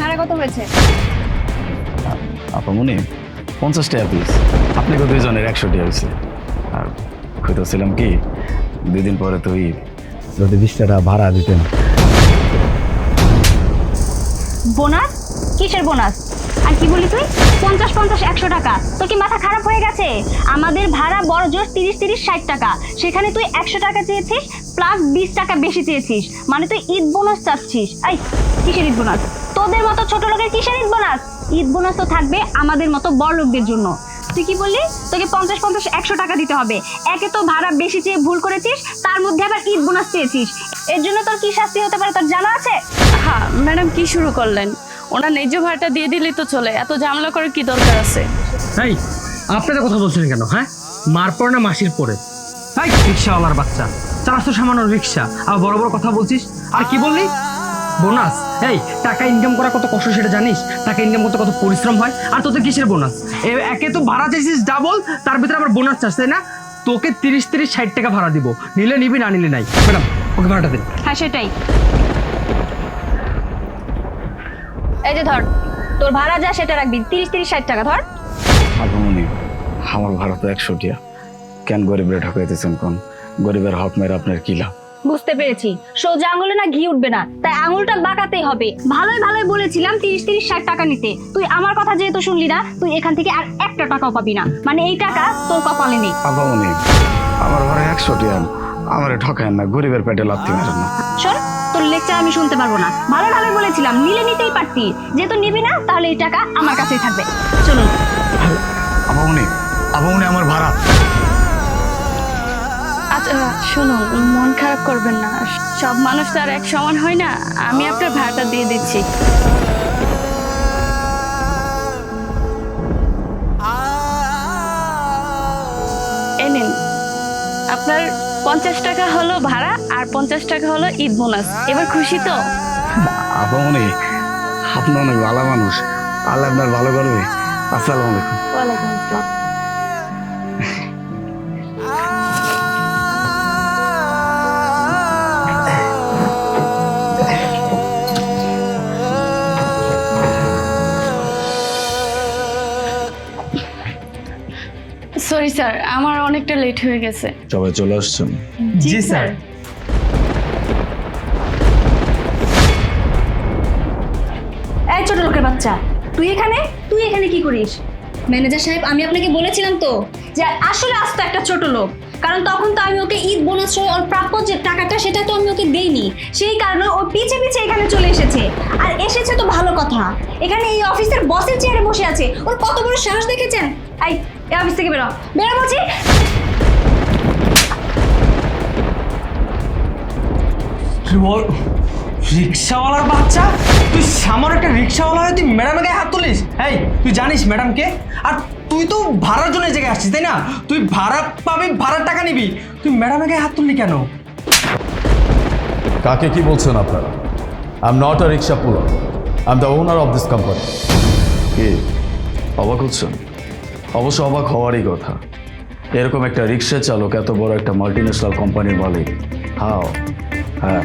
ভাড়া কত হয়েছে? আপামনি পঞ্চাশ টাকা পিস আপনাকে দুইজনের একশো টাকা হয়েছে। আর কইতেছিলাম কি দুদিন পরে তো ঈদ। যদি বিশ টাকা ভাড়া দিতেন। বোনাস? কিসের বোনাস? আর কি বলি তুই? পঞ্চাশ পঞ্চাশ একশো টাকা। তোর কি মাথা খারাপ হয়ে গেছে? আমাদের ভাড়া বড় জোর তিরিশ তিরিশ ষাট টাকা। সেখানে তুই একশো টাকা চেয়েছিস প্লাস বিশ টাকা বেশি চেয়েছিস। মানে তুই ঈদ বোনাস চাচ্ছিস। এই কিসের ঈদ বোনাস তোদের মতো ছোট লোকের কিসের ঈদ বোনাস ঈদ বোনাস তো থাকবে আমাদের মতো বড় লোকদের জন্য। তুই কি বললি? তোকে পঞ্চাশ পঞ্চাশ একশো টাকা দিতে হবে। একে তো ভাড়া বেশি চেয়ে ভুল করেছিস, তার মধ্যে আবার ঈদ বোনাস চেয়েছিস। এর জন্য তোর কি শাস্তি হতে পারে তোর জানা আছে? হ্যাঁ ম্যাডাম কি শুরু করলেন? ওনার ন্যায্য ভাড়াটা দিয়ে দিলেই তো চলে। এত ঝামেলা করার কি দরকার আছে? এই আপনারা কথা বলছেন কেন হ্যাঁ? মার পর না মাসির পরে? এই রিক্সাওয়ালার বাচ্চা। চারশো সামান্য রিক্সা। আর বড় বড় কথা বলছিস? আর কি বললি? বোনাস। এই টাকা ইনকাম করা কত কষ্ট সেটা জানিস? টাকা ইনকাম করতে কত পরিশ্রম হয়? আর তোদের কিসের বোনাস? একে তো ভাড়া চাইছিস ডাবল তার ভিতরে আবার বোনাস চাস তাই না? তোকে তিরিশ তিরিশ ষাট টাকা ভাড়া দিব। নিলে নিবি না নিলে নাই। ম্যাডাম ওকে ভাড়াটা দিন। হ্যাঁ সেটাই। এই যে ধর তোর ভাড়া যা সেটা রাখবি তিরিশ তিরিশ ষাট টাকা ধর। আপামনি আমার ভাড়া তো একশো টাকা কেন গরিবের ঠকাইতেছেন কোন? গরিবের হক মেরে আপনার কি লাভ? বুঝতে পেরেছি। সোজা আঙুলে না ঘি উঠবে না তাই আঙুলটা বাঁকাতেই হবে। ভালোই ভালোই বলেছিলাম তিরিশ তিরিশ ষাট টাকা নিতে। তুই আমার কথা যেহেতু শুনলি না তুই এখান থেকে আর একটা টাকাও পাবি না। মানে এই টাকা তোর কপালে নেই। আপামনি আমার ভাড়া একশো টাকা আমার ঠকায় না গরিবের পেটে লাথি মারেন না। তোর লেকচার আমি শুনতে পারব না। ভালো ভালো বলেছিলাম নিলে নিতেই পারতি। যেহেতু নিবি না তাহলে এই টাকা আমার কাছেই থাকবে। চলুন। আপামনি আমার ভাড়া। আচ্ছা শুনুন মন খারাপ করবেন না। সব মানুষ তো আর এক সমান হয় না। আমি আপনার ভাড়াটা দিয়ে দিচ্ছি। পঞ্চাশ টাকা হলো ভাড়া আর পঞ্চাশ টাকা হলো ঈদ বোনাস। এবার খুশি তো? আপামনি আপনি অনেক ভালো মানুষ। আল্লাহ আপনার ভালো করবে। আসসালামু আলাইকুম। ওয়ালাইকুম আসসালাম। স্যার আমার অনেকটা লেট হয়ে গেছে। সবাই চলে আসছেন? জি স্যার। এই ছোট লোকের বাচ্চা তুই এখানে? তুই এখানে কি করিস? ম্যানেজার সাহেব আমি আপনাকে বলেছিলাম তো যে আসলে আস্ত একটা ছোট লোক। কারণ তখন তো আমি ওকে ঈদ বোনাস সহ ওর প্রাপ্য যে টাকাটা সেটা তো আমি ওকে দেইনি। সেই কারণে ও পিছে পিছে এখানে চলে এসেছে। আর এসেছে তো ভালো কথা। এখানে এই অফিসের বসের চেয়ারে বসে আছে। ওর কত বড় সাহস দেখেছেন? এই এই অফিস থেকে বেরো। বেরো বলছি। বল? রিক্সাওয়ালার বাচ্চা? তুই সামার একটা রিক্সাওয়ালা হয়ে তুই ম্যাডামের গায়ে হাত তুলিস? এই তুই জানিস ম্যাডামকে? আর তুই তো ভাড়ার জন্য এই জায়গায় আসছিস তাই না? তুই ভাড়া পাবি ভাড়ার টাকা নিবি। তুই ম্যাডামের গায়ে হাত তুললি কেন? কাকে কি বলছেন আপনারা? I am not a rickshaw পুরো I am the owner of this company কি? অবাক হচ্ছেন? অবশ্য অবাক হওয়ারই কথা। এরকম একটা রিক্সা চালক, এত বড় একটা মাল্টিন্যাশনাল কোম্পানির মালিক। হাও হ্যাঁ।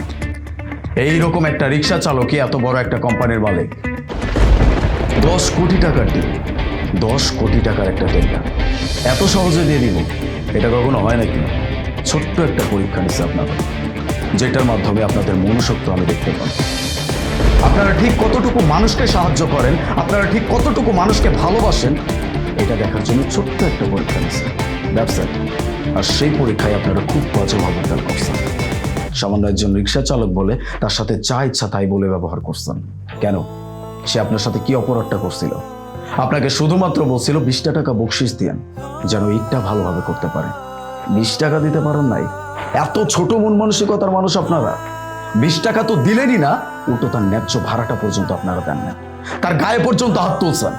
এইরকম একটা রিক্সা চালকই এত বড় একটা কোম্পানির মালিক। দশ কোটি টাকার ডিল দশ কোটি টাকার একটা টেন্ডার এত সহজে দিয়ে দিব? এটা কখনো হয় নাকি? ছোট্ট একটা পরীক্ষা নিচ্ছে আপনাদের যেটার মাধ্যমে আপনাদের মনুষ্যত্ব আমি দেখতে পাই। আপনারা ঠিক কতটুকু মানুষকে সাহায্য করেন, আপনারা ঠিক কতটুকু মানুষকে ভালোবাসেন এটা দেখার জন্য ছোট্ট একটা পরীক্ষা নিচ্ছে ব্যবসা আর সেই পরীক্ষায় আপনারা খুব বাজেভাবে ফেল করছেন। সামান্য একজন রিক্সা চালক বলে, তার সাথে যা ইচ্ছা তাই বলে ব্যবহার করছেন। কেন? সে আপনার সাথে কি অপরাধটা করছিল? আপনাকে শুধুমাত্র বলছিল বিশটা টাকা বকশিস দিয়েন, যেন ঈদটা ভালোভাবে করতে পারে। বিশ টাকা দিতে পারেন নাই। এত ছোট মন মানসিকতার মানুষ আপনারা। বিশ টাকা তো দিলেনই না, উল্টো তার ন্যায্য ভাড়াটা পর্যন্ত আপনারা দেন না তার গায়ে পর্যন্ত হাত তুলছেন।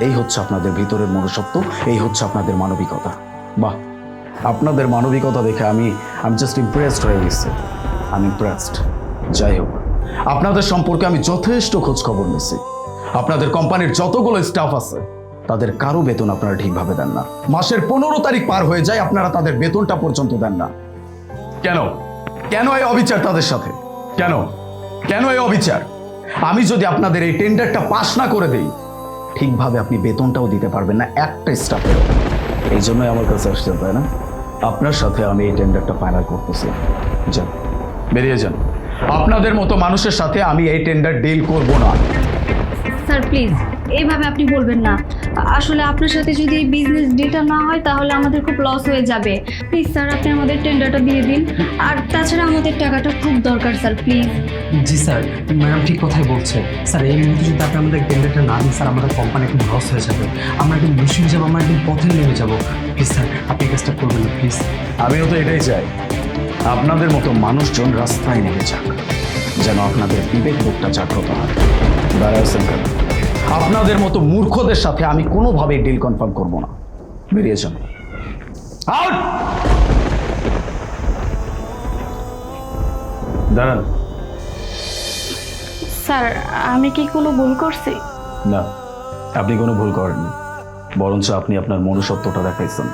এই হচ্ছে আপনাদের ভিতরের মনুষ্যত্ব, এই হচ্ছে আপনাদের মানবিকতা। বাহ, আপনাদের মানবিকতা দেখে আমি আমি জাস্ট ইমপ্রেসড হয়ে গেছি। আমি ইমপ্রেসড যাই হোক, আপনাদের সম্পর্কে আমি যথেষ্ট খোঁজ খবর নিছি। আপনাদের কোম্পানির যতগুলো স্টাফ আছে, তাদের কারও বেতন আপনারা ঠিকভাবে দেন না। মাসের পনেরো তারিখ পার হয়ে যায়, আপনারা তাদের বেতনটা পর্যন্ত দেন না। কেন? কেন এই অবিচার তাদের সাথে? কেন? কেন এই অবিচার? আমি যদি আপনাদের এই টেন্ডারটা পাস না করে দেই ঠিকভাবে আপনি বেতনটাও দিতে পারবেন না, একটা স্টাফের এই জন্যই আমার কাছে আসতে তাই না? আপনার সাথে আমি এই টেন্ডারটা ফাইনাল করতেছি। যান, বেরিয়ে যান। আপনাদের মতো মানুষের সাথে আমি এই টেন্ডার ডিল করব না। স্যার প্লিজ এইভাবে আপনি বলবেন না। আসলে আপনার সাথে যদি এই বিজনেস ডিলটা না হয় তাহলে আমাদের খুব লস হয়ে যাবে। প্লিজ স্যার আপনি আমাদের টেন্ডারটা দিয়ে দিন। আর তাছাড়া আমাদের টাকাটা খুব দরকার স্যার প্লিজ জি স্যার ম্যাডাম ঠিক কথাই বলছে। স্যার এই মুহূর্তে যদি আপনি আমাদের টেন্ডারটা না দিন স্যার আমাদের কোম্পানি একদম লস হয়ে যাবে। আমরা একদম মুশকিল হয়ে যাব আমরা একদম পথে নেমে যাব। প্লিজ স্যার আপনি কাজটা করবেন না প্লিজ আমিও তো এটাই চাই। আপনাদের মতো মানুষজন রাস্তায় নেমে যাক যেন আপনাদের বিবেক বোধটা জাগ্রত হয়। দাঁড়ায় আপনাদের মতো মূর্খদের সাথে আমি কোনোভাবে ডিল কনফার্ম করব না। বেরিয়েছেন আউট দাঁড়ান। স্যার আমি কি কোনো ভুল করছি? না আপনি কোনো ভুল করেননি। বরঞ্চ আপনি আপনার মনুষ্যত্বটা দেখাইছেন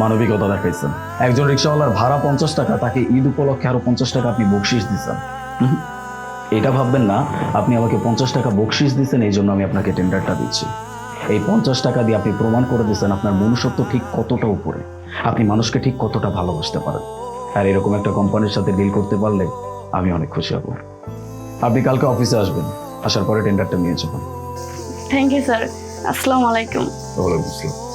মানবিকতা দেখাইছেন। একজন রিক্সাওয়ালার ভাড়া পঞ্চাশ টাকা তাকে ঈদ উপলক্ষে আরও পঞ্চাশ টাকা আপনি বকশিস দিচ্ছেন? এটা ভাববেন না আপনি আমাকে পঞ্চাশ টাকা বকশিস দিচ্ছেন এই জন্য আমি আপনাকে টেন্ডারটা দিচ্ছি। এই পঞ্চাশ টাকা দিয়ে আপনি প্রমাণ করে দিচ্ছেন আপনার মনুষ্যত্ব ঠিক কতটা উপরে। আপনি মানুষকে ঠিক কতটা ভালোবাসতে পারেন। আর এরকম একটা কোম্পানির সাথে ডিল করতে পারলে আমি অনেক খুশি হব। আপনি কালকে অফিসে আসবেন আসার পরে টেন্ডারটা নিয়ে যাবেন। থ্যাংক ইউ স্যার আসসালামু আলাইকুম। ওয়ালাইকুম আসসালাম।